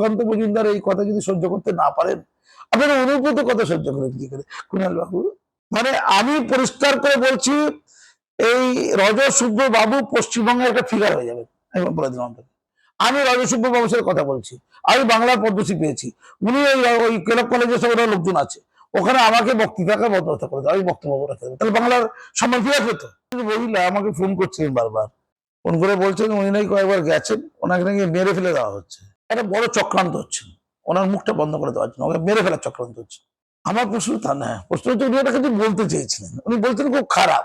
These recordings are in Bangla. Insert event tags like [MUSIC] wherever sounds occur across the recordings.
সুকান্ত মজুমদার এই কথা যদি সহ্য করতে না পারেন, আপনারা অনুব্রত কথা সহ্য করেন কি করে? কুণাল বাবু মানে আমি পরিষ্কার করে বলছি, এই রজ বাবু পশ্চিমবঙ্গের একটা ফিগার হয়ে যাবে আমি বলে দিলাম আপনাকে। আমি রজ শুভ্র বাবুর সাথে কথা বলছি। আমি বাংলার পদ্মশ্রী পেয়েছি। উনি ওই ওই কেলক কলেজের সব লোকজন আছে। ওখানে আমাকে বক্তৃতাকে বদলতা করে আমি বক্তব্য রাখতে হবে তাহলে বাংলার সম্মান ফিরে আসবে তো মহিলা আমাকে ফোন করছিলেন বারবার। ফোন করে বলছেন, উনি নাকি কয়েকবার গেছেন। ওনাকে নাকি মেরে ফেলে দেওয়া হচ্ছে। একটা বড় চক্রান্ত হচ্ছে। ওনার মুখটা বন্ধ করে দেওয়ার জন্য, ওকে মেরে ফেলার চক্রান্ত হচ্ছে। আমার প্রশ্ন তা না, প্রশ্ন হচ্ছে উনি কিন্তু বলতে চেয়েছিলেন, উনি বলছেন খুব খারাপ।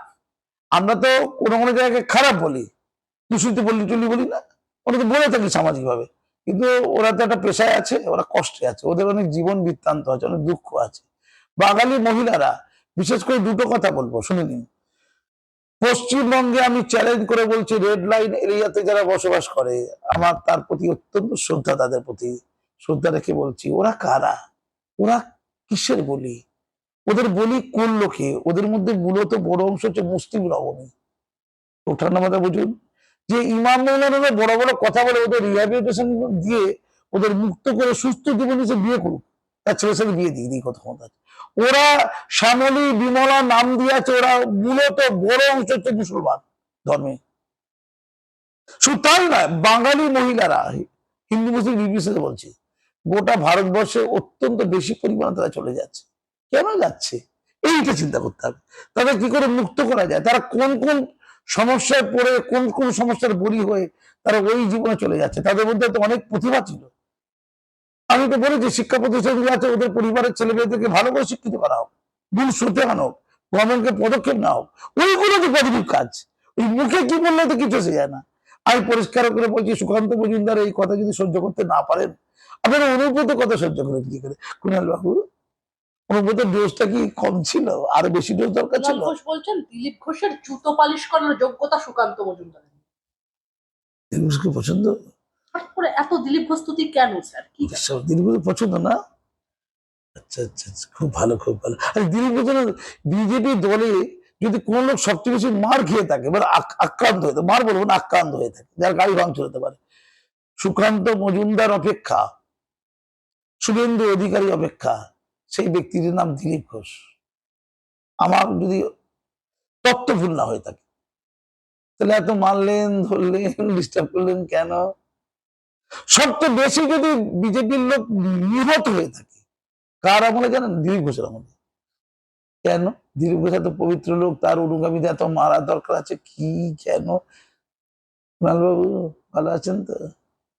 আমরা তো কোনো কোনো জায়গায় খারাপ বলি, দূষিত বললি টুলি বলি না ওরা তো বলে থাকি সামাজিকভাবে। কিন্তু ওরা তো একটা পেশায় আছে, ওরা কষ্টে আছে, ওদের অনেক জীবন বৃত্তান্ত আছে, অনেক দুঃখ আছে। বাঙালি মহিলারা, বিশেষ করে দুটো কথা বলব, শুনে নিন। পশ্চিমবঙ্গে আমি চ্যালেঞ্জ করে বলছি রেড লাইন এরিয়াতে যারা বসবাস করে, আমার তার প্রতি অত্যন্ত শ্রদ্ধা, তাদের প্রতি শ্রদ্ধা রেখে বলছি, ওরা কারা? ওরা কিসের বলি? ওদের বলি কোন লোকে? ওদের মধ্যে মূলত বড় অংশ হচ্ছে মুসলিম রবণী ওঠার নামাটা বুঝুন। যে ইমাম মৌলানা বড় বড় কথা বলে ওদের রিহ্যাবিলিটেশন দিয়ে ওদের মুক্ত করে সুস্থ জীবনে সে বিয়ে করুক, তার ছেলের সাথে বিয়ে দিয়ে দিই কথা ক্ষমতা। ওরা শ্যামলী, বিমলা নাম দিয়েছে, ওরা মূলত বড় অংশ হচ্ছে মুসলমান ধর্মে। শুধু নয়, বাঙালি মহিলারা, হিন্দু, মুসলিম নির্বিশেষে বলছি, গোটা ভারতবর্ষে অত্যন্ত বেশি পরিমাণে তারা চলে যাচ্ছে। কেন যাচ্ছে? এইটা চিন্তা করতে হবে। তাদের কি করে মুক্ত করা যায়? তারা কোন কোন সমস্যায় পড়ে, কোন কোন সমস্যার বলি হয়ে তারা ওই জীবনে চলে যাচ্ছে? তাদের মধ্যে তো অনেক প্রতিভা ছিল। আমি তো বলেছি শিক্ষা প্রতিষ্ঠানগুলো আছে ওদের পরিবারের ছেলে মেয়েদেরকে ভালো করে শিক্ষিত করা হোক ভুল শ্রুতে আনা হোক গভর্নমেন্টকে পদক্ষেপ না হোক ওইগুলো তো পজিটিভ কাজ। ওই মুখে কি বললে তো কিছু যায় না। আমি পরিষ্কার করে বলছি সুকান্ত মজুমদার এই কথা যদি সহ্য করতে না পারেন আপনারা অনুব্রত কথা সহ্য করেন কি করে? কুণাল বাবু অনুব্রতের ডোজটা কি কম ছিল? আরও বেশি ডোজ দরকার ছিল? ঘোষ বলছেন দিলীপ ঘোষের জুতো পালিশ করার যোগ্যতা সুকান্ত মজুমদার পছন্দ? করে এত দিলীপ ঘোষ স্তুতি কেন স্যার? সব দিলীপকে পছন্দ না? আচ্ছা আচ্ছা আচ্ছা, খুব ভালো খুব ভালো। আরে দিলীপ ঘোষের বিজেপি দলে যদি কোন লোক সবচেয়ে বেশি মার খেয়ে থাকে মানে আক্রান্ত হয়ে মার বলব না আক্রান্ত হয়ে থাকে যার গাড়ি ভাঙচুর হতে পারে। সুকান্ত মজুমদার অপেক্ষা শুভেন্দু অধিকারী অপেক্ষা সেই ব্যক্তিটির নাম দিলীপ ঘোষ। আমার যদি তত্ত্ব ভুল না হয়ে থাকে তাহলে এত মারলেন ধরলেন [LAUGHS] ডিস্টার্ব করলেন কেন? সবচেয়ে বেশি যদি বিজেপির লোক নিহত হয়ে থাকে, কার আমলে জানেন? দিলীপ ঘোষের আমলে। কেন? দিলীপ ঘোষ এত পবিত্র লোক, তার অনুগামীদের এত মারা দরকার আছে, কি, কেন? বাবু ভালো আছেন তো?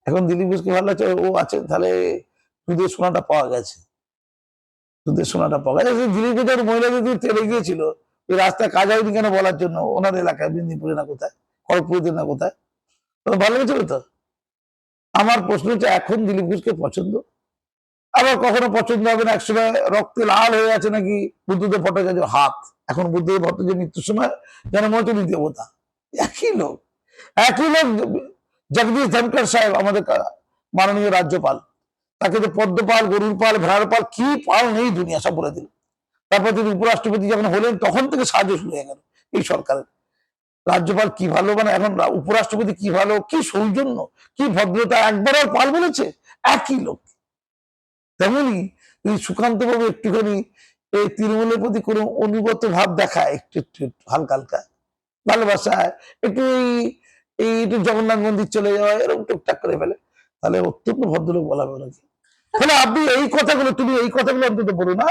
এখন দিলীপ ঘোষকে ভালো আছে, ও আছে, তাহলে দুধের সোনাটা পাওয়া গেছে। দুধের সোনাটা পাওয়া গেছে। দিলীপ ঘোষের মহিলা যদি তেলে গিয়েছিল ওই রাস্তায় কাজ হয়নি কেন বলার জন্য? ওনার এলাকায়, মেদিনীপুরে না কোথায়? খড়গপুরে না কোথায়? ভালো গেছিল তো? আমার প্রশ্ন হচ্ছে, এখন দিলীপ ঘোষকে পছন্দ? আবার কখনো পছন্দ হবে না, একসময় রক্তে লাল হয়ে আছে নাকি বুদ্ধদেব ভট্টাচার্য হাত? এখন বুদ্ধদেব ভট্টাচার্য মৃত্যুর সময় যেন মনে দেবতা। একই লোক। একই লোক জগদীশ ধনকর সাহেব, আমাদের মাননীয় রাজ্যপাল। তাকে তো পদ্মপাল গরুর পাল ভেড়ার পাল কি পাল নেই দুনিয়া, সব বলে দিল। তারপর তিনি উপরাষ্ট্রপতি যখন হলেন, তখন থেকে সাহায্য শুরু হয়ে গেল এই সরকারের। রাজ্যপাল কি ভালো মানে এখন উপরাষ্ট্রপতি কি ভালো, কি সৌজন্য, কি ভদ্রতা একবার আর পাল বলেছে? একই লোক। তেমনি সুকান্ত বাবু একটুখানি এই তৃণমূলের প্রতি কোনো অনুগত ভাব দেখায়, একটু একটু হালকা হালকা। ভালোবাসায়, একটু এই একটু জগন্নাথ মন্দির চলে যাওয়া, এরকম টুকটাক করে ফেলে। তাহলে অত্যন্ত ভদ্রলোক বলা হবে তাহলে আপনি এই কথাগুলো, তুমি এই কথাগুলো অন্তত বলো না।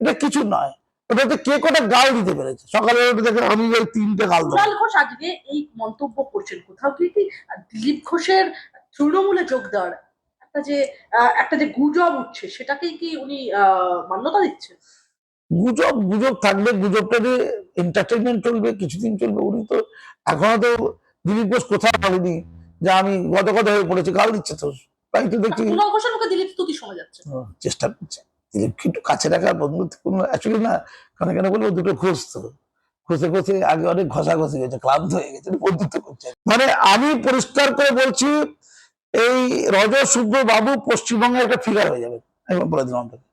এটা কিছু নয়। ওটাতে কে কটা গাল দিতে পেরেছে? সকালে উঠে দেখেন আমি এই তিনটে গাল কুণাল ঘোষ আজকে এই মন্তব্য করছেন। কোথাও কি কি? দিলীপ ঘোষের তৃণমূলে যোগ দেওয়ার একটা যে একটা যে গুজব উঠছে সেটাকেই কি উনি মান্যতা দিচ্ছেন? গুজব গুজব থাকবে গুজবটা দিয়ে এন্টারটেনমেন্ট চলবে কিছুদিন চলবে। উনি তো এখনও তো দিলীপ ঘোষ কোথাও বলেনি যে আমি গত কথা হয়ে পড়েছি গাল দিচ্ছে তো। তাই তো দেখছি। দিলীপ স্তুতি শোনা যাচ্ছে? চেষ্টা করছে। একটু কাছে রাখার বন্ধুত্ব কোনো অ্যাকচুয়ালি না, কেন কেন বলব, দুটো ঘষতো ঘষে ঘষে আগে অনেক ঘষাঘষি হয়েছে, ক্লান্ত হয়ে গেছে বন্ধুত্ব করছে। মানে আমি পরিষ্কার করে বলছি, এই রজ শুভ্র বাবু পশ্চিমবঙ্গের একটা ফিগার হয়ে যাবে, আমি বলে দিলাম আপনাকে।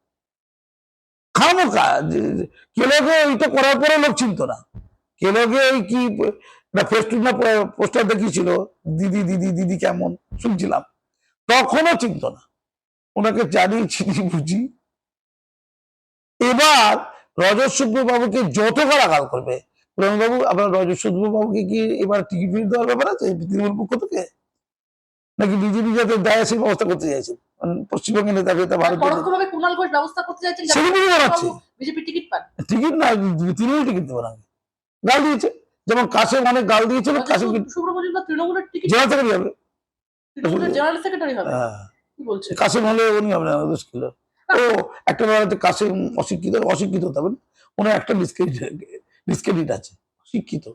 কেলোকে করার পরে লোক চিনতো না। কেলোকে ওই কি পোস্টার দেখিয়েছিল, দিদি দিদি দিদি কেমন, শুনছিলাম। তখনও চিনতো না। ওনাকে জানিয়ে চিনি, বুঝি। এবার রজত বাবুকে যত গালাগাল করবে বাবু আপনার রজত বাবুকে কি এবার টিকিট ফিট দেওয়ার ব্যাপার আছে তৃণমূল পক্ষ থেকে? নাকি বিজেপি যাতে দেয় সেই ব্যবস্থা করতে চাইছেন কারণ পশ্চিমবঙ্গের নেতা ফেতা ভারত টিকিট টিকিট না তৃণমূল টিকিট দেবো না। গাল দিয়েছে। যেমন কাশে অনেক গাল দিয়েছিল তৃণমূলের টিকিট জেলা থেকে যাবে তৃণমূলের জেনারেল সেক্রেটারি হবে। হ্যাঁ। কাশিম হলে উনি হবে না মুশকিল ও একটা বেলাতে কাশিম অশিক্ষিত অশিক্ষিত হবেন ওনার একটা ডিসক্রেডিট ডিসক্রেডিট আছে। শিক্ষিত।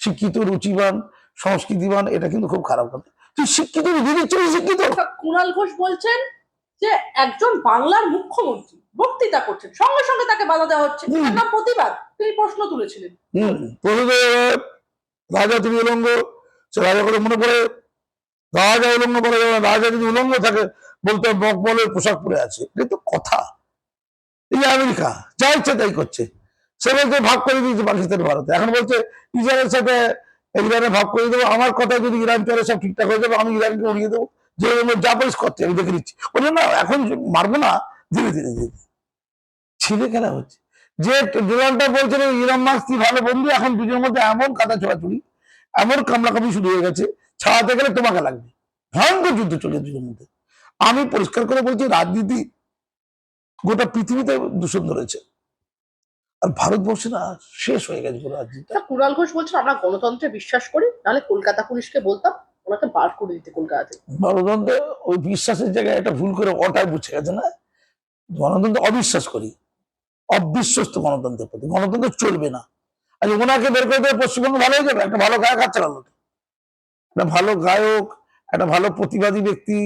শিক্ষিত রুচিবান সংস্কৃতিবান এটা কিন্তু খুব খারাপ কথা। তুই শিক্ষিত শিক্ষিত? কুণাল ঘোষ বলছেন যে একজন বাংলার মুখ্যমন্ত্রী বক্তৃতা করছেন। সঙ্গে সঙ্গে তাকে বাধা দেওয়া হচ্ছে। নাম প্রতিবাদ। তিনি প্রশ্ন তুলেছিলেন। হম। রাজা তুমি উলঙ্গ। সে রাজা করে মনে পড়ে রাজা উলঙ্গ বলে রাজা যদি উলঙ্গ থাকে বলতে বকবলের পোশাক পরে আছে। এটা তো কথা। এই আমেরিকা, যা ইচ্ছা তাই করছে। সে বলছে, ভাগ করে দিয়েছে পাকিস্তান ভারতে। এখন বলছে ইসরায়েলের সাথে, ইরানে ভাগ করে দেবো, আমার কথা যদি ইরান চলে, সব ঠিকঠাক হয়ে যাবে, আমি ইরানকে উড়িয়ে দেবো। যে যা পারিস করতে আমি দেখে নিচ্ছি। ওই না, এখন মারবো না, ধীরে ধীরে ধীরে। ছিঁড়ে খেলা হচ্ছে। যে ডোনাল্ড বলছিল ইরান মাস্ক কি ভালো বন্ধু, এখন দুজনের মধ্যে এমন কাদা ছোড়াছুড়ি, এমন কামলাকামি শুরু হয়ে গেছে, ছাড়াতে গেলে তোমাকে লাগবে। ভয়ঙ্কর যুদ্ধ চলে দুজনের মধ্যে। আমি পরিষ্কার করে বলছি রাজনীতি গোটা পৃথিবীতে দূষণ ধরেছে আর ভারতবর্ষে না শেষ হয়ে গেছে পুরো কুণাল ঘোষ বলছেন আমরা গণতন্ত্রে বিশ্বাস করি নাহলে কলকাতা পুলিশকে বলতাম ওনাকে বার করে দিতে কলকাতা থেকে গণতন্ত্র ওই বিশ্বাসের জায়গায় একটা ভুল করে অটার বুঝে গেছে না? গণতন্ত্র অবিশ্বাস করি। অবিশ্বস্ত গণতন্ত্রের প্রতি। গণতন্ত্র চলবে না। আর ওনাকে বের করে দেবে পশ্চিমবঙ্গ ভালো হয়ে যাবে একটা ভালো গায়ক হাত চালালো একটা ভালো গায়ক একটা ভালো প্রতিবাদী ব্যক্তি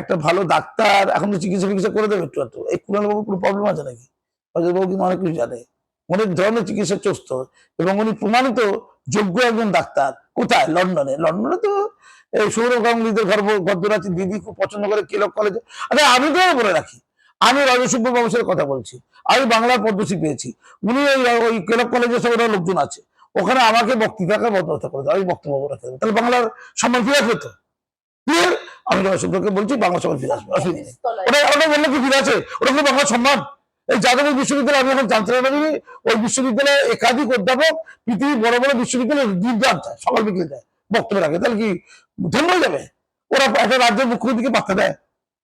একটা ভালো ডাক্তার, এখন তো চিকিৎসা ফিকিৎসা করে দেবে একটু একটু। এই কুণাল বাবু কোনো প্রবলেম আছে নাকি? বাবু কিন্তু অনেক কিছু জানে। অনেক ধরনের চিকিৎসা চস্ত এবং উনি প্রমাণিত যোগ্য একজন ডাক্তার। কোথায়? লন্ডনে। লন্ডনে তো সৌরভ গাঙ্গুলিদের গর্ব গদ্দর আছে দিদি খুব পছন্দ করে কেলক কলেজে আরে আমি তো বলে রাখি। আমি রজসুব্ব বাবুসের কথা বলছি। আমি বাংলার পদ্মশ্রী পেয়েছি। উনি ওই ওই কেলক কলেজের ওরা লোকজন আছে। ওখানে আমাকে বক্তৃতাকে বদলতা করে দেয় আমি বক্তব্য রাখতে তাহলে বাংলার সম্মান ফিরে আসবে আমি রজসুব্বকে বলছি বাংলা সম্মান ফিরে আসবে ওটা ওটা বললে কি ফিরে আছে ওটা কিন্তু বাংলা সম্মান। এই যাদবের বিশ্ববিদ্যালয় আমি এখন জানতে পারি ওই বিশ্ববিদ্যালয়ে একাধিক অধ্যাপক পৃথিবীর বড় বড় বিশ্ববিদ্যালয়ে দুর্দান যায় সকাল বিকেল যায় বক্তব্য রাখে। তাহলে কি ধন্য হয়ে যাবে? ওরা একটা রাজ্যের মুখ্যমন্ত্রীকে পাত্তা দেয়।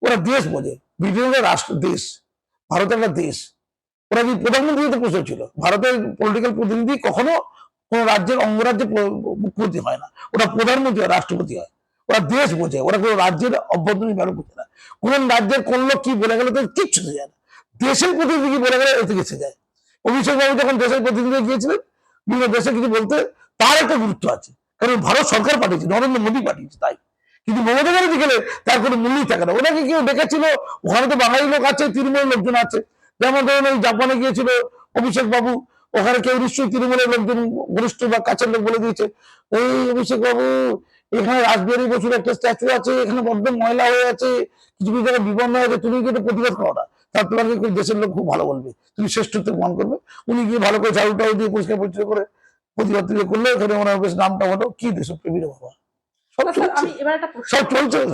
ওরা দেশ বোঝে। ব্রিটেনের রাষ্ট্র দেশ। ভারত একটা দেশ। ওরা যদি প্রধানমন্ত্রী তো প্রশ্ন ছিল? ভারতের পলিটিক্যাল প্রতিনিধি কখনো কোন রাজ্যের অঙ্গরাজ্যের প- মুখ্যমন্ত্রী হয় না। ওরা প্রধানমন্ত্রী হয় রাষ্ট্রপতি হয়। ওরা দেশ বোঝে, ওরা কোনো রাজ্যের অভ্যন্তরীণ ব্যাপার করতে না। কোন রাজ্যের কোন লোক কি বলে গেলে তো কিচ্ছু যায় না। দেশের প্রতিনিধি কি বলে গেলে এতে গেছে যায়। অভিষেক বাবু যখন দেশের প্রতিনিধি গিয়েছিলেন, বিভিন্ন দেশে কিছু বলতে, তার একটা গুরুত্ব আছে। কারণ ভারত সরকার পাঠিয়েছে, নরেন্দ্র মোদী পাঠিয়েছে, তাই। কিন্তু মমতা ব্যানার্জি গেলে তার কোনো মূল্যই থাকে না। ওনাকে কেউ ডেকেছিল, ওখানে তো বাঙালি লোক আছে, তৃণমূলের লোকজন আছে। যেমন ধরুন ওই জাপানে গিয়েছিল অভিষেক বাবু, ওখানে কেউ নিশ্চয়ই তৃণমূলের লোকজন, ঘনিষ্ঠ বা কাছের লোক বলে দিয়েছে। এই অভিষেক বাবু এখানে রাসবিহারী বসুর একটা স্ট্যাচু আছে এখানে বড্ড ময়লা হয়ে আছে কিছু কিছু জায়গায় বিবন্ন হয়ে আছে তুমি কিন্তু প্রতিবাদ করো না। তার তোমাকে দেশের লোক খুব ভালো বলবে। তুমি শ্রেষ্ঠত্ব প্রমাণ করবে। উনি গিয়ে ভালো করে ঝাড়ু টাড়ু দিয়ে পরিষ্কার পরিচ্ছন্ন করে প্রতিবাদ তুলে করলে এখানে ওনার বেশ নামটা হলো কি দেশপ্রেমী রে বাবা? সব চলছে। সব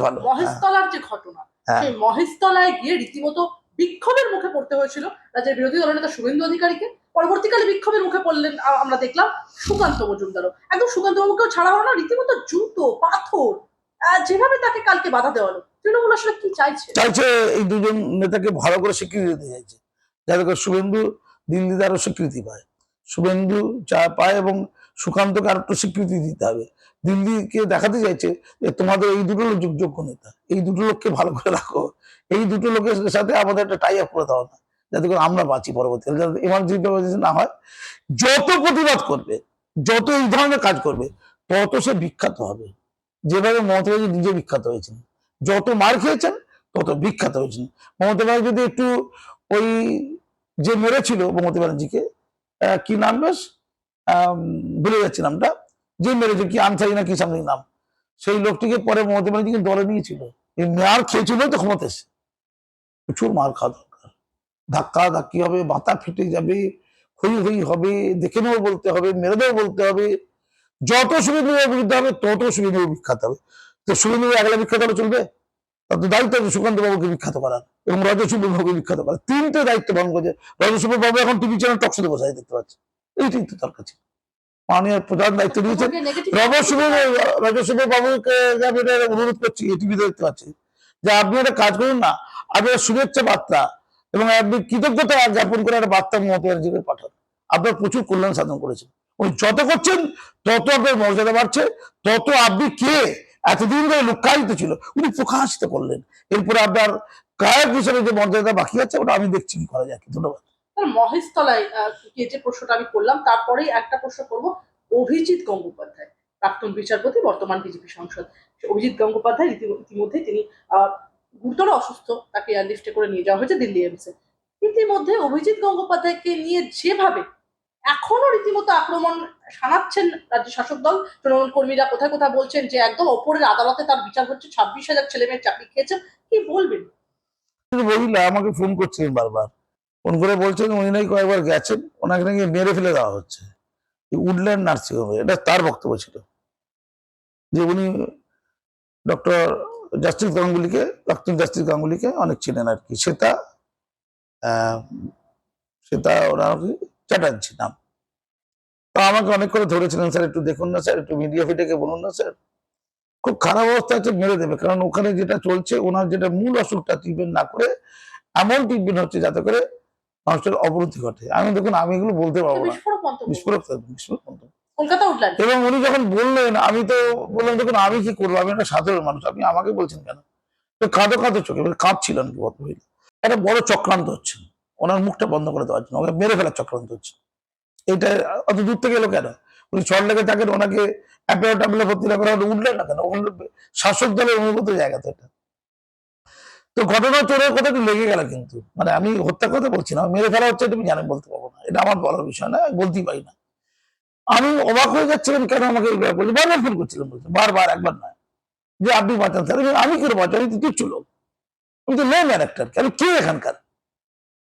ভালো। মহেশতলার যে ঘটনা হ্যাঁ। সেই মহেশতলায় গিয়ে রীতিমতো বিক্ষোভের মুখে পড়তে হয়েছিল। রাজ্যের বিরোধী দলনেতা শুভেন্দু অধিকারীকে। পরবর্তীকালে বিক্ষোভের মুখে পড়লেন আমরা দেখলাম সুকান্ত মজুমদারও। একদম সুকান্ত বাবুকেও ছাড়া হলো না, রীতিমতো জুতো, পাথর যেভাবে তাকে কালকে বাধা দেওয়া হলো। তৃণমূল আসলে কি চাইছে? চাইছে এই দুজন নেতাকে ভালো করে স্বীকৃতি দিতে চাইছে। যাতে করে শুভেন্দু দিল্লিতে আরও স্বীকৃতি পায়। শুভেন্দু যা পায় এবং সুকান্তকে আরও একটু স্বীকৃতি দিতে হবে। দিল্লিকে দেখাতে চাইছে যে তোমাদের এই দুটো লোক যোগ- যোগ্য নেতা, এই দুটো লোককে ভালো করে রাখো, এই দুটো লোকের সাথে আমাদের একটা টাই আপ করে দাও না, যাতে করে আমরা বাঁচি পরবর্তীকালে যাতে এমার্জেন্সি না হয়। যত প্রতিবাদ করবে, যত এই ধরনের কাজ করবে, তত সে বিখ্যাত হবে। যেভাবে মমতা ব্যানার্জি নিজে বিখ্যাত হয়েছেন, যত মার খেয়েছেন, তত বিখ্যাত হয়েছেন। মমতা ব্যানার্জি যদি একটু ওই যে মেরেছিল মমতা ব্যানার্জিকে কি নাম বেশ? ভুলে যাচ্ছি নামটা। যে মেরেছে কি আনসারি না কি সামথিং নাম? সেই লোকটিকে পরে মমতা ব্যানার্জিকে দলে নিয়েছিল। এই মার খেয়েছিল তো ক্ষমতা এসে। প্রচুর মার খাওয়া দরকার। ধাক্কা ধাক্কি হবে, মাথা ফেটে যাবে, হই হই হবে, দেখে নেও বলতে হবে, মেরে দেও বলতে হবে। যত সুবিধা বিরুদ্ধে হবে, তত সুবিধা বিখ্যাত হবে। তো সুবিধা একলা বিখ্যাত হলে চলবে? তার দায়িত্ব আছে সুকান্ত বাবুকে বিখ্যাত করার এবং রজশুভ বাবুকে বিখ্যাত করার। তিনটে দায়িত্ব পালন করেছে। রজশুভ বাবু এখন টিভি চ্যানেল টকশোতে বসাই দেখতে পাচ্ছে এইটাই তো তার কাছে। মাননীয় প্রধান দায়িত্ব দিয়েছেন নেগেটিভ রজশুভ রজশুভ বাবুকে আমি এটা অনুরোধ করছি টিভিতে দেখতে পাচ্ছি যে আপনি একটা কাজ করুন না আপনি একটা শুভেচ্ছা বার্তা এবং আপনি কৃতজ্ঞতা জ্ঞাপন করে একটা বার্তা মমতা ব্যানার্জিকে পাঠান। আপনার প্রচুর কল্যাণ সাধন করেছেন। উনি যত করছেন তত আপনার মর্যাদা বাড়ছে তত আপনি কে এতদিন ধরে লুকায়িত ছিল উনি প্রকাশিত করলেন। এরপরে আপনার গায়ক হিসেবে যে মর্যাদা বাকি আছে ওটা আমি দেখছি কি করা যায়। ধন্যবাদ। মহেশতলায় যে প্রশ্নটা আমি করলাম, তারপরেই একটা প্রশ্ন করব, অভিজিৎ গঙ্গোপাধ্যায়, প্রাক্তন বিচারপতি, বর্তমান বিজেপি সাংসদ। অভিজিৎ গঙ্গোপাধ্যায় ইতিমধ্যে তিনি গুরুতর অসুস্থ, তাকে এয়ারলিফটে করে নিয়ে যাওয়া হয়েছে দিল্লি এমসে ইতিমধ্যে অভিজিৎ গঙ্গোপাধ্যায়কে নিয়ে যেভাবে এখনও রীতিমতো আক্রমণ শানাচ্ছেন রাজ্য শাসক দল, তৃণমূল কর্মীরা কোথায় কোথায় বলছেন যে একদম ওপরের আদালতে তার বিচার হচ্ছে, ছাব্বিশ হাজার ছেলে মেয়ের চাকরি খেয়েছেন কি বলবেন? কিন্তু মহিলা, আমাকে ফোন করছিলেন বারবার। ফোন করে বলছেন উনি নাকি কয়েকবার গেছেন ওনাকে নাকি মেরে ফেলে দেওয়া হচ্ছে। উডল্যান্ড নার্সিং হোমে এটা তার বক্তব্য ছিল। যে উনি ডক্টর জাস্টিস গাঙ্গুলিকে প্রাক্তন জাস্টিস গাঙ্গুলিকে অনেক চেনেন আর কি। আহ, সেটা ওনার চ্যাটার্জি নাম। তো আমাকে অনেক করে ধরেছিলেন স্যার একটু দেখুন না স্যার একটু মিডিয়া ফিটেকে বলুন না স্যার। খুব খারাপ অবস্থা আছে মেরে দেবে। কারণ ওখানে যেটা চলছে ওনার যেটা মূল অসুখটা ট্রিটমেন্ট না করে এমন ট্রিটমেন্ট হচ্ছে যাতে করে মানুষের অবনতি ঘটে। আমি দেখুন আমি এগুলো বলতে পারব না। বিস্ফোরক বিস্ফোরক এবং উনি যখন বললেন আমি তো বললাম দেখুন আমি কি করব? আমি একটা সাধারণ মানুষ আপনি আমাকে বলছেন কেন? তো কাঁদো কাঁদো চোখে এবার কাঁদছিলেন কি ভদ্রমহিলা একটা বড় চক্রান্ত হচ্ছে। ওনার মুখটা বন্ধ করে দেওয়ার জন্য ওকে মেরে ফেলার চক্রান্ত হচ্ছে। এটা অত দূর থেকে এলো কেন? উনি লেগে থাকেন ওনাকে অ্যাপেলো ট্যাবলে ভর্তি না করা উঠলেন না কেন? শাসক দলের অনুগত জায়গা তো এটা। তো ঘটনা চোরের কথা একটু লেগে গেল কিন্তু। মানে আমি হত্যার কথা বলছি না, মেরে ফেলা হচ্ছে আমি জানেন বলতে পারব না। এটা আমার বলার বিষয় না বলতেই পারি না। আমি অবাক হয়ে যাচ্ছিলাম কেন আমাকে বলছে, বারবার ফোন করছিলাম, বলছে, বারবার, একবার নয়। যে আপনি বাঁচান, স্যার, আমি- করে বাঁচান আমি তো তুচ্ছ লোক। আমি তো লো ক্যারেক্টার আমি কে এখানকার?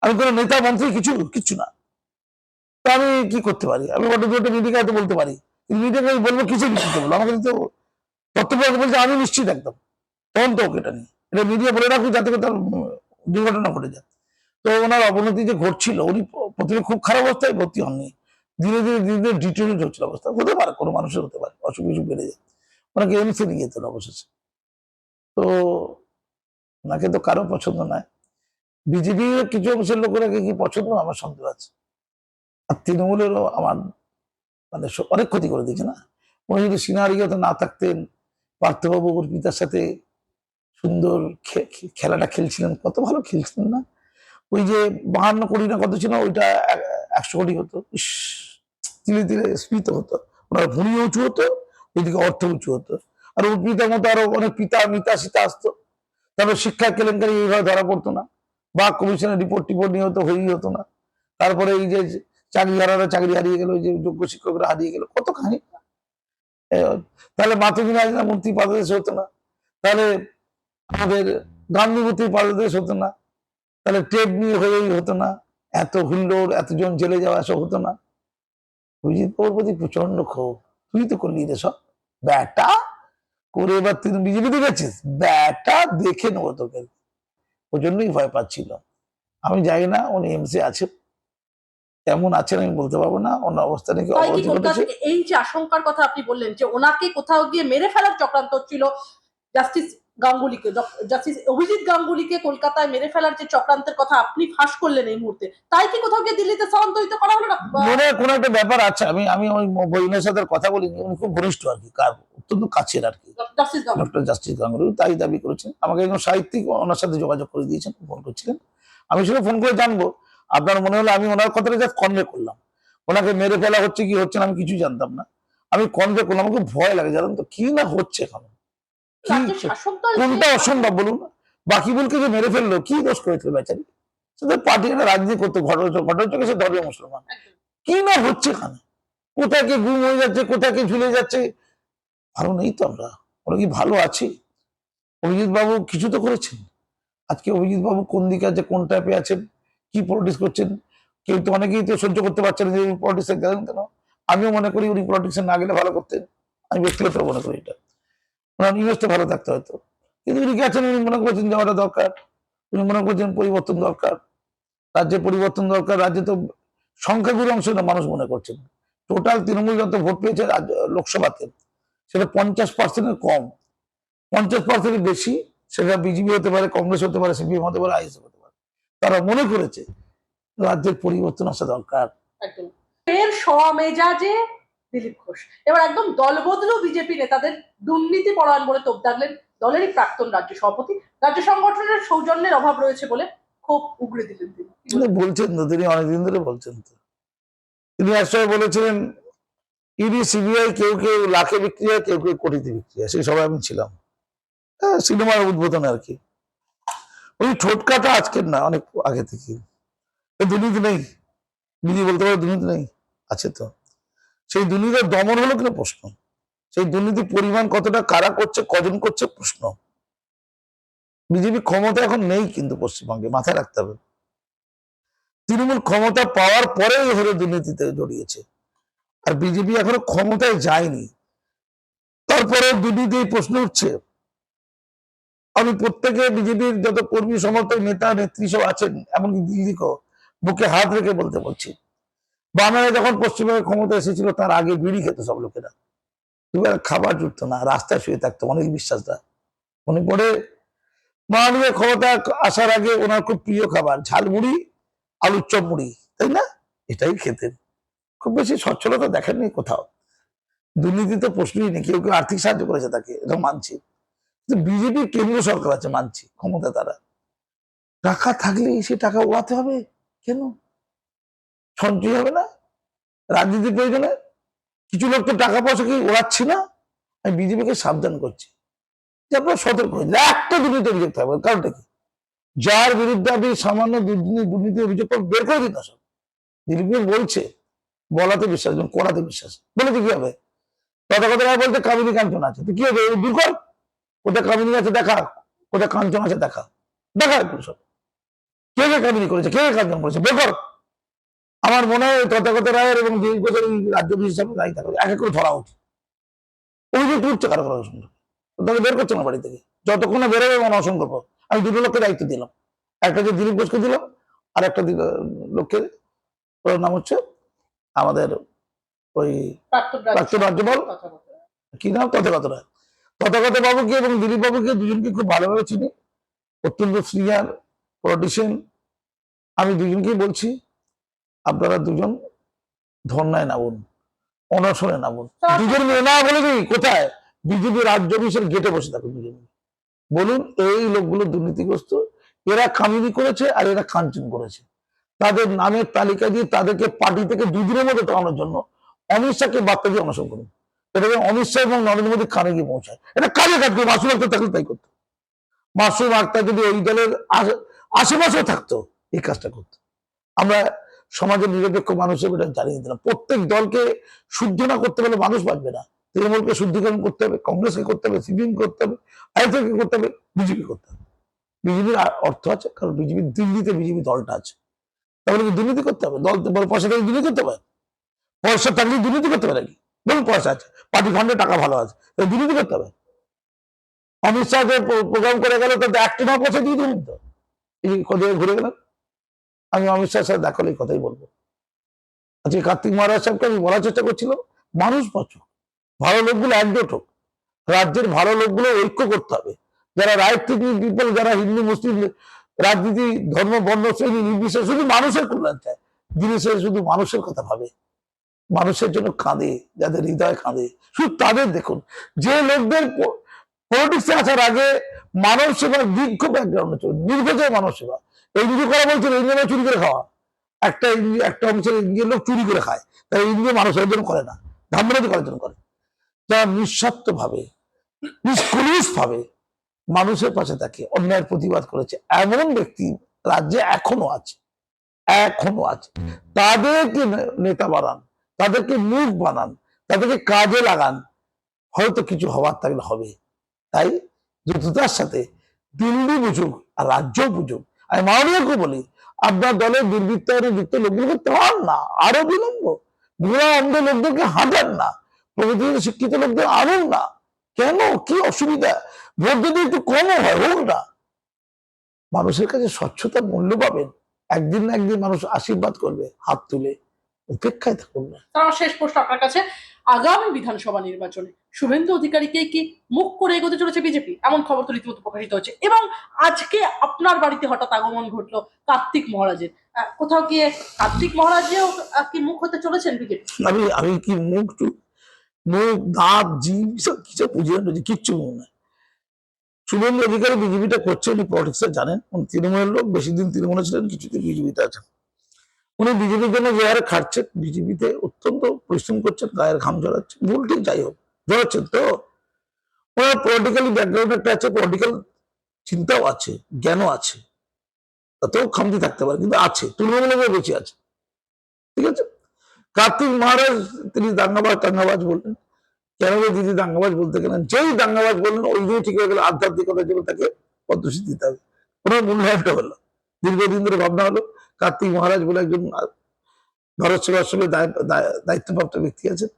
আমি কোনো নেতা, মন্ত্রী, কিছু কিচ্ছু না। তো আমি কি করতে পারি? আমি বড় দুটো মিডিয়াকে হয়তো বলতে পারি। কিন্তু মিডিয়াকে বলব, কিছু নিশ্চিত বলব। আমাকে তো তথ্য বলছে, আমি নিশ্চিত একদম। তখন তো ওকে এটা নিয়ে। এটা মিডিয়া বলে রাখুক যাতে করে তার দুর্ঘটনা ঘটে যায়। তো ওনার অবনতি যে ঘটছিল, উনি প্রথমে খুব খারাপ অবস্থায় ভর্তি হননি। ধীরে ধীরে ধীরে ধীরে ডিটেরিয়েট হচ্ছিল অবস্থা। হতে পারে, কোনো মানুষের হতে পারে, অসুখ বিসুখ বেড়ে যায়। ওনাকে এমসে নিয়ে যেতেন অবশেষে। তো ওনাকে তো কারও পছন্দ নয়। বিজেপি কিছু অংশের লোকেরাকে কি পছন্দ? আমার সন্দেহ আছে। আর তৃণমূলেরও আমার মানে অনেক ক্ষতি করে দিয়েছে না? উনি যদি সিনারিওতে না থাকতেন পার্থবাবু ওর পিতার সাথে সুন্দর খেলাটা খেলছিলেন। কত ভালো খেলছিলেন না? ওই যে বাহান্ন কোটি না কত ছিল? ওইটা একশো কোটি হতো। ধীরে ধীরে স্ফীত হতো। ওনার ভূমি উঁচু হতো, ওইদিকে অর্থ উঁচু হতো। আর পিতার মতো আরও অনেক পিতা, মিতা, সীতা আসতো। তারপর শিক্ষা কেলেঙ্কারি এইভাবে ধরা পড়তো না। বা কমিশনের রিপোর্ট টিপোর্ট নিয়ে হতো হয়েই হতো না। তারপরে এই যে চাকরি হারারা চাকরি হারিয়ে গেল যে যোগ্য শিক্ষকরা হারিয়ে গেল কত খানি তাহলে মাতৃদিন আজ না মূর্তি পাদদেশ হতো না। তাহলে আমাদের গান্ধী মূর্তির হতো না। তাহলে টেপ নিয়ে হয়েই হতো না। এত হুল্লোড় এতজন জেলে যাওয়া সব হতো না। অভিজিৎ বাবুর প্রতি প্রচণ্ড ক্ষোভ। তুই তো করলি রে সব। ব্যাটা করে এবার তুই বিজেপিতে গেছিস। ব্যাটা দেখে নেব তোকে। জন্যই ভয় পাচ্ছিল। আমি জানি না উনি এমসি আছেন কেমন আছেন আমি বলতে পারব না। ওনার অবস্থা নাকি তাই অবনতি ঘটেছে? এই যে আশঙ্কার কথা আপনি বললেন যে ওনাকে কোথাও গিয়ে মেরে ফেলার চক্রান্ত হচ্ছিল জাস্টিস গাঙ্গুলিকে জাস্টিস অভিজিৎ গাঙ্গুলিকে কলকাতায় মেরে ফেলার যে চক্রান্তের কথা আপনি ফাঁস করলেন এই মুহূর্তে তাই কি কোথাও গিয়ে দিল্লিতে স্থানান্তরিত করা হলো না? মনে কোনো একটা ব্যাপার আছে আমি আমি ওই বইনের সাথে কথা বলিনি উনি খুব ঘনিষ্ঠ আর কি কার অত্যন্ত কাছের আর কি। Justice Ganguly. Doctor justice Ganguly তাই দাবি করেছেন আমাকে একজন সাহিত্যিক ওনার সাথে যোগাযোগ করে দিয়েছেন ফোন করছিলেন। আমি শুধু ফোন করে জানব আপনার মনে হলো আমি ওনার কথাটা জাস্ট কনভে করলাম। ওনাকে মেরে ফেলা হচ্ছে কি হচ্ছে না আমি কিছু জানতাম না। আমি কনভে করলাম খুব ভয় লাগে জানেন তো কি না হচ্ছে এখন কি রাজ্যের শাসক দল কোনটা অসম্ভব বলুন। বাকি বলকে যে মেরে ফেলল কি দোষ করেছিল বেচারি? সেটা পার্টি একটা রাজনীতি করতো ঘটনা ঘটনা সে ধর্মীয় মুসলমান। কি না হচ্ছে এখানে? কোথায় কে গুম হয়ে যাচ্ছে কোথায় কে ঝুলে যাচ্ছে? ভালো নেই তো আমরা। ওরা কি ভালো আছি? অভিজিৎ বাবু কিছু তো করেছেন। আজকে অভিজিৎ বাবু কোন দিকে আছে কোন টাইপে আছেন কি পলিটিক্স করছেন? কেউ তো অনেকেই তো সহ্য করতে পারছেন যে পলিটিক্সে গেলেন কেন? আমিও মনে করি উনি পলিটিক্সে না গেলে ভালো করতেন। আমি ব্যক্তিগত মনে করি এটা। ওনার ইমেজটা ভালো থাকতে হয়তো কিন্তু উনি গেছেন, উনি মনে করছেন যাওয়াটা দরকার। উনি মনে করছেন পরিবর্তন দরকার। রাজ্যে পরিবর্তন দরকার। রাজ্যে তো সংখ্যাগুরু অংশ না, মানুষ মনে করছেন টোটাল তৃণমূল যত ভোট পেয়েছে লোকসভাতে, সেটা পঞ্চাশ পার্সেন্টের কম। পঞ্চাশ পার্সেন্টের বেশি সেটা বিজেপি হতে পারে, কংগ্রেস হতে পারে, সিপিএম হতে পারে আইএসএফ হতে পারে। তারা মনে করেছে রাজ্যের পরিবর্তন আসা দরকার। ফের সমেজাজে দিলীপ ঘোষ। এবার একদম দলবদলু বিজেপি নেতাদের দুর্নীতি পরায়ণ বলে তোপ দাগলেন দলেরই প্রাক্তন রাজ্য সভাপতি। রাজ্য সংগঠনের সৌজন্যের অভাব রয়েছে বলে খুব উগড়ে দিলেন তিনি। বলছেন? তো তিনি অনেকদিন ধরে বলছেন তো। তিনি একসময় বলেছিলেন ইডি সিবিআই কেউ কেউ লাখে বিক্রি হয় কেউ কেউ কোটিতে বিক্রি হয়। সেই সবাই আমি ছিলাম। হ্যাঁ, সিনেমার উদ্বোধন আর কি। ওই ঠোটকাটা আজকের না অনেক আগে থেকে দুর্নীতি নেই। বিধি বলতে পারে দুর্নীতি নেই? আছে তো। সেই দুর্নীতির দমন হলো কিনা প্রশ্ন। সেই দুর্নীতির পরিমাণ কতটা, কারা করছে, কজন করছে প্রশ্ন। বিজেপি ক্ষমতা এখন নেই কিন্তু পশ্চিমবঙ্গে, মাথায় রাখতে হবে। তৃণমূল ক্ষমতা পাওয়ার পরে এভাবে দুর্নীতিতে জড়িয়েছে। আর বিজেপি এখনও ক্ষমতায় যায়নি। তারপরে দুর্নীতি প্রশ্ন উঠছে। আমি প্রত্যেকে বিজেপির যত কর্মী, সমর্থক, নেতা, নেত্রী সব আছেন, এমনকি দিল্লিকেও বুকে হাত রেখে বলতে বলছি। বাংলায় যখন পশ্চিমবঙ্গে ক্ষমতা এসেছিল, তার আগে বিড়ি খেত সব লোকেরা। এবার খাবার জুটতো না, রাস্তায় শুয়ে থাকতো, অনেক বিশ্বাসটা। মনে পড়ে মাননীয় ক্ষমতা আসার আগে ওনার খুব প্রিয় খাবার, ঝালমুড়ি, আলুর চপ মুড়ি তাই না? এটাই খেতেন। খুব বেশি সচ্ছলতা দেখেননি কোথাও। দুর্নীতি তো প্রশ্নই নেই, কেউ কেউ আর্থিক সাহায্য করেছে তাকে এটা মানছি। বিজেপির কেন্দ্র সরকার আছে মানছি, ক্ষমতা তারা। টাকা থাকলে সে টাকা ওড়াতে হবে? কেন? সঞ্চয় হবে না, রাজনীতির প্রয়োজনে কিছু লোক তো টাকা পয়সা কি ওড়াচ্ছি না, আমি বিজেপিকে সাবধান করছি। যে আপনারা সতর্ক হয়ে যান। একটা দুর্নীতি অভিযোগ থাকবে, কারণটা কি? যার বিরুদ্ধে আপনি সামান্য দুর্নীতি অভিযোগ বের করে দিন সব দিলীপ বলছে, বলাতে বিশ্বাস করাতে বিশ্বাস। বলেছে কি হবে রায় বলতে কামিনী কাঞ্চন আছে। তো কি হবে? দূর কর। কোথায় কামিনী আছে দেখা। কোথায় কাঞ্চন আছে দেখা। দেখা একটু সব। কে কে কামিনী করেছে? কে কে কাঞ্চন করেছে? বের কর। আমার মনে হয় তথাগত রায়ের এবং দিলীপ ঘোষের এই রাজ্য হিসাবে দায়ী থাকবে এক এক করে ধরা উচিত। অভিযোগ উঠছে কারও কারও তাকে বের করছে না বাড়ি থেকে। যতক্ষণ না বেরোবে মনে অসংখ্য আমি দুটো লোককে দায়িত্ব দিলাম। একটা যে দিলীপ ঘোষকে দিলাম আর একটা লোককে ওর নাম হচ্ছে আমাদের ওই প্রাক্তন রাজ্যপাল। কি নাম? তথাগত রায়। তথাগত বাবুকে এবং দিলীপ বাবুকে দুজনকে খুব ভালোভাবে চিনি। অত্যন্ত সিনিয়র পলিটিশিয়ান। আমি দুজনকেই বলছি। আপনারা দুজন ধর্নায় নামুন অনশনে নামুন। দুজন মিলে না বলে কি কোথায়? বিজেপি রাজ্য অফিসের গেটে বসে থাকুন দুজন বলুন এই লোকগুলো দুর্নীতিগ্রস্ত এরা কামিনি করেছে আর এরা কাঞ্চন করেছে। তাদের নামের তালিকা দিয়ে তাদেরকে পার্টি থেকে দুদিনের মধ্যে টানানোর জন্য অমিত শাহকে বার্তা দিয়ে অনশন করুন। এটাকে অমিত শাহ এবং নরেন্দ্র মোদী কানে গিয়ে পৌঁছায়। এটা কাজে কাটবে মাসুম আক্তার থাকলে তাই করতো। মাসুম আক্তার যদি ওই দলের আশে- আশেপাশেও থাকতো এই কাজটা করতো। আমরা সমাজের নিরপেক্ষ মানুষের এটা জানিয়ে দিলাম প্রত্যেক দলকে শুদ্ধ না করতে পারলে মানুষ বাঁচবে না। তৃণমূলকে শুদ্ধিকরণ করতে হবে, কংগ্রেসকে করতে হবে, সিপিএম করতে হবে আইএসএফকে করতে হবে, বিজেপি করতে হবে। বিজেপির অর্থ আছে, কারণ বিজেপির দিল্লিতে বিজেপি দলটা আছে। তাহলে কি দুর্নীতি করতে হবে? দল বড় পয়সা থেকে দুর্নীতি করতে পারে? পয়সা থাকলে দুর্নীতি করতে পারে নাকি বলুন পয়সা আছে, পার্টি ফান্ডে টাকা ভালো আছে দুর্নীতি করতে হবে। অমিত শাহ প্রোগ্রাম করে গেল, তাতে একটা না পয়সা দিয়ে দিলেন তো এই ঘুরে গেলেন আমি অমিত শাহের সাথে দেখা হলে এই কথাই বলব। আজকে কার্তিক মহারাজ সাহেবকে আমি বলার চেষ্টা করছিলাম মানুষ বাঁচুক, ভালো লোকগুলো একজোট হোক, রাজ্যের ভালো লোকগুলো ঐক্য করতে হবে। যারা রাজনীতি পিপল যারা হিন্দু, মুসলিম, রাজনীতি, ধর্ম, বর্ণ, শ্রেণি, নির্বিশেষ শুধু মানুষের কল্যাণ চায় জিনিসের শুধু মানুষের কথা ভাবে। মানুষের জন্য কাঁদে, যাদের হৃদয় কাঁদে। শুধু তাদের দেখুন, যে লোকদের পলিটিক্সে আসার আগে মানব সেবার দীর্ঘ ব্যাকগ্রাউন্ডে চলুন মানব সেবা। এই দুটো করা বলছিল ইন্ডিয়া চুরি করে খাওয়া। একটা একটা অংশের ইন্ডিয়ার লোক চুরি করে খায়। তাই ইন্ডিয়া মানুষ এর জন্য করে না। ধামরাজি করার জন্য করে। যারা নিঃস্বার্থ ভাবে নিষ্কলুষ ভাবে মানুষের পাশে থাকে, অন্যায়ের প্রতিবাদ করেছে, এমন ব্যক্তি রাজ্যে এখনও আছে। এখনও আছে। তাদেরকে নেতা বানান, তাদেরকে মুখ বানান, তাদেরকে কাজে লাগান, হয়তো কিছু হওয়ার থাকলে হবে। তাই দ্রুততার সাথে দিল্লি বুঝুক আর রাজ্য বুঝুক আমি মাননীয়কে বলি, আপনার দলের দুর্বৃত্তায়নে যুক্ত লোকগুলোকে তাড়ান না, আরও বিলম্ব। বুড়া অন্ধ লোকদেরকে হাঁটান না প্রগতিশীল শিক্ষিত লোকদের আনুন না। কেন? কি অসুবিধা? ভোট যদি একটু কমও হয়, হোক না। মানুষের কাছে স্বচ্ছতার মূল্য পাবেন। একদিন না একদিন মানুষ আশীর্বাদ করবে হাত তুলে। উপেক্ষায় থাকুন না। শেষ প্রশ্ন আপনার কাছে। আগামী বিধানসভা নির্বাচনে শুভেন্দু অধিকারীকে কি মুখ করে এগোতে চলেছে বিজেপি? এমন খবর তো রীতিমতো প্রকাশিত হচ্ছে। এবং আজকে আপনার বাড়িতে হঠাৎ আগমন ঘটলো কার্তিক মহারাজের। কোথাও গিয়ে কার্তিক মহারাজেও কি মুখ হতে চলেছেন বিজেপি? আমি আমি কি মুখ মুখ, দাঁত, জিভ, সব কিছু বুঝে কিচ্ছু মনে নাই। শুভেন্দু অধিকারী বিজেপিটা করছে উনি পলিটিক্সে জানেন। তৃণমূলের লোক, বেশি দিন তৃণমূলে ছিলেন, কিছুদিন বিজেপিতে আছেন। উনি বিজেপির জন্য যে হারে খাটছেন, বিজেপিতে অত্যন্ত পরিশ্রম করছেন, গায়ের ঘাম ঝরাচ্ছেন ভুল ঠিক যাই হোক ঝরাচ্ছেন তো। ওনার পলিটিক্যালি ব্যাকগ্রাউন্ড একটা আছে পলিটিক্যাল চিন্তাও আছে, জ্ঞানও আছে। তাতেও খামতি থাকতে পারে, কিন্তু আছে তৃণমূলের বেশি আছে। ঠিক আছে? কার্তিক মহারাজ, তিনি দাঙ্গাবাজ, টাঙ্গাবাজ বললেন। কেন দিদি দাঙ্গাবাজ বলতে গেলেন? যেই দাঙ্গাবাজ বললেন, ওই দিনই ঠিক হয়ে গেল, আধ্যাত্মিকতার জন্য তাকে পদ্মশ্রী দিতে হবে। ওনার মূল্যায়নটা হলো, দীর্ঘদিন ধরে ভাবনা হলো কার্তিক মহারাজ বলে একজন ভারত সঙ্গে দায়িত্বপ্রাপ্ত ব্যক্তি আছেন।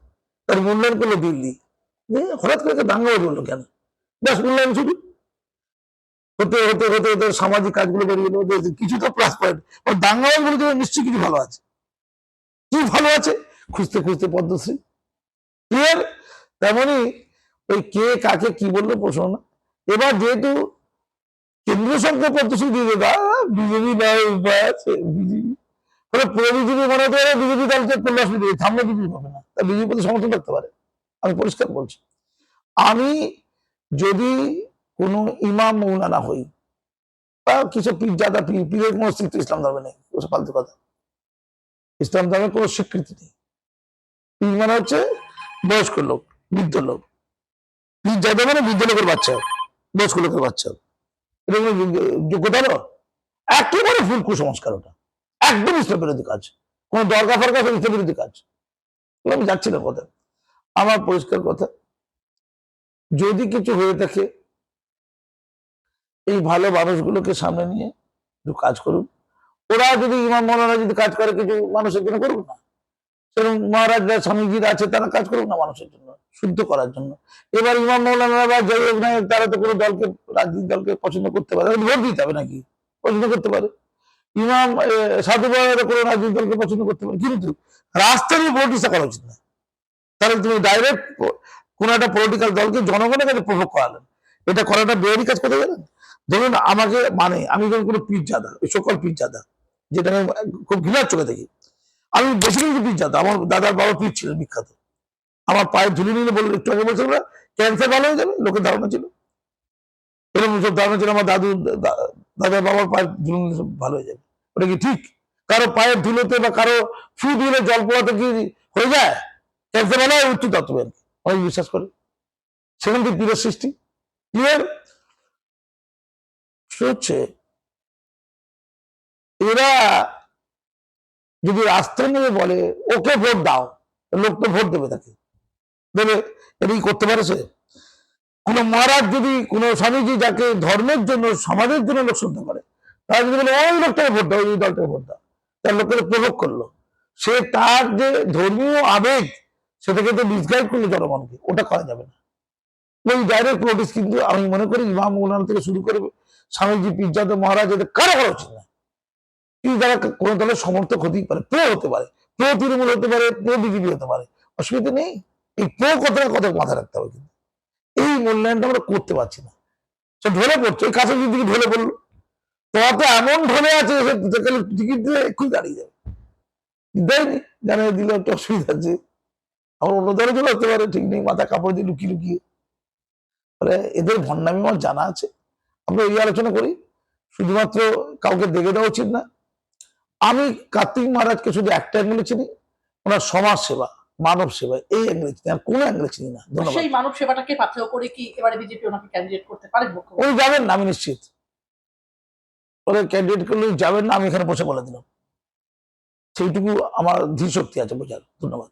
তার মূল্যায়ন করল দিল্লি। হঠাৎ করে দাঙ্গাবাজ বলল কেন? ব্যাস মূল্যায়ন শুধু হতে হতে হতে হতে সামাজিক কাজগুলো বেরিয়ে গেলো কিছু তো প্লাস পয়েন্ট দাঙ্গাবাজ বলে নিশ্চয়ই কিছু ভালো আছে। কি ভালো আছে? খুঁজতে খুঁজতে পদ্মশ্রী। ক্লিয়ার তেমনি ওই কে কাকে কি বলল প্রশ্ন না। এবার যেহেতু কেন্দ্রীয় সরকার পদ্মশ্রী দিয়ে দেবে বিজেপি নয় উপায় আছে, বিজেপি। ফলে পুরো বিজেপি মনে হতে পারে বিজেপি দলকে কল্যাণ দেবে সামনে বিজেপি হবে না। তা বিজেপি প্রতি সমর্থন রাখতে পারে। আমি পরিষ্কার বলছি। আমি যদি কোনো ইমাম মৌলানা হই, বা কিছু পীর জাদা পীর, পীরের কোনো অস্তিত্ব ইসলাম ধর্মে নেই ওসব ফালতু কথা। ইসলাম ধর্মের কোনো স্বীকৃতি নেই। পীর মানে হচ্ছে বয়স্ক লোক, বৃদ্ধ লোক। পীর যাদের মানে বৃদ্ধ লোকের বাচ্চা, বয়স্ক লোকের বাচ্চা। এটা কোনো যোগ্যতা হলো একেবারে ফুল কুসংস্কার ওটা। একদম ইসলাম বিরোধী কাজ। কোনো দরগা ফরগা সব ইসলাম বিরোধী কাজ। আমি যাচ্ছি না কথা আমার পরিষ্কার কথা, যদি কিছু হয়ে থাকে, এই ভালো মানুষগুলোকে সামনে নিয়ে একটু কাজ করুন। ওরা যদি ইমাম মৌলানা যদি কাজ করে, কিছু মানুষের জন্য করুক না। সেরকম মহারাজরা, স্বামীজিরা আছে, তারা কাজ করুক না মানুষের জন্য, শুদ্ধ করার জন্য। এবার ইমাম মৌলানা বা না, তারা তো কোনো দলকে, রাজনৈতিক দলকে পছন্দ করতে পারে ভোট দিতে হবে নাকি? পছন্দ করতে পারে। ইমাম সাধু বাবারা কোনো রাজনৈতিক দলকে পছন্দ করতে পারে। কিন্তু রাস্তা দিয়ে ভোট ইচ্ছা করা উচিত না। তাহলে তুমি ডাইরেক্ট কোন একটা পলিটিক্যাল দলকে জনগণের কাছে প্রভোগ করালেন। এটা করাটা বেআইনি কাজ করতে গেলেন ধরুন আমাকে মানে আমি যখন কোনো পীর জাদা ওই সকল পীর জাদা যেটা আমি খুব ঘৃণার চোখে দেখি। আমি বেশি কিছু পীর জাদা আমার দাদার বাবা পীর ছিলেন বিখ্যাত। আমার পায়ে ধুলি নিলে বলল একটু আগে বলছিল ক্যান্সার ভালো হয়ে যাবে? লোকের ধারণা ছিল। এরকম সব ধারণা ছিল। আমার দাদু দা- দাদার বাবার পায়ের ধুলি সব ভালো হয়ে যাবে। ওটা কি ঠিক? কারও পায়ের ধুলোতে বা কারও ফু দিলে জল পোড়াতে কি হয়ে যায়? ক্যান্সার ভালো হয় তত্ত্ব অনেক বিশ্বাস করে। সেখান থেকে পীরের সৃষ্টি। ক্লিয়ার হচ্ছে এরা যদি রাস্তায় নেমে বলে, ওকে ভোট দাও লোক তো ভোট দেবে তাকে। দেবে। এটা কি করতে পারে সে? কোন মহারাজ যদি কোন স্বামীজি যাকে ধর্মের জন্য, সমাজের জন্য লোক শ্রদ্ধা করে, তারা যদি বলে ওই লোকটাকে ভোট দাও ওই দলটাকে ভোট দাও। তার লোকের প্রভোগ করল। সে তার যে ধর্মীয় আবেগ, সেটাকে তো মিসগাইড করল জনগণকে, ওটা করা যাবে না। ওই ডাইরেক্ট নোটিস কিন্তু আমি মনে করি ইমাম মৌলানা থেকে শুরু করে স্বামীজি পিজ্জাদ মহারাজ, এদের কারও করা উচিত না। কিন্তু তারা কোনো দলের সমর্থক হতেই পারে প্রো হতে পারে প্রো তৃণমূল হতে পারে প্রো বিজেপি হতে পারে, অসুবিধা নেই। এই প্রো কথাটা কথা মাথায় রাখতে হবে কিন্তু। এই মূল্যায়নটা আমরা করতে পারছি না। সে ঢলে পড়ছে, ওই কাছে দিকে ঢলে পড়ল তোমার তো এমন ঢলে আছে টিকিট দিয়ে এক্ষুনি দাঁড়িয়ে যাবে। দেয়নি, জানিয়ে দিলে একটা অসুবিধা আছে। আমার অন্য দলে চলে আসতে পারে, ঠিক নেই, মাথা কাপড় দিয়ে লুকিয়ে লুকিয়ে। ফলে এদের ভণ্ডামি আমার জানা আছে। আমরা এই আলোচনা করি। শুধুমাত্র কাউকে দেখে দেওয়া উচিত না। আমি কার্তিক মহারাজকে শুধু একটাই চিনি, ওনার সমাজ সেবা মানব সেবা এই অ্যাঙ্গেলে চিনি আর কোনো অ্যাঙ্গেলে চিনি না সেই মানব সেবাটাকে পাথেয় করে কি এবারে বিজেপি ওনাকে ক্যান্ডিডেট করতে পারে উনি যাবেন না আমি নিশ্চিত। ওরা ক্যান্ডিডেট করলে যাবেন না আমি এখানে বসে বলে দিলাম। সেইটুকু আমার ধীর শক্তি আছে বোঝার। ধন্যবাদ।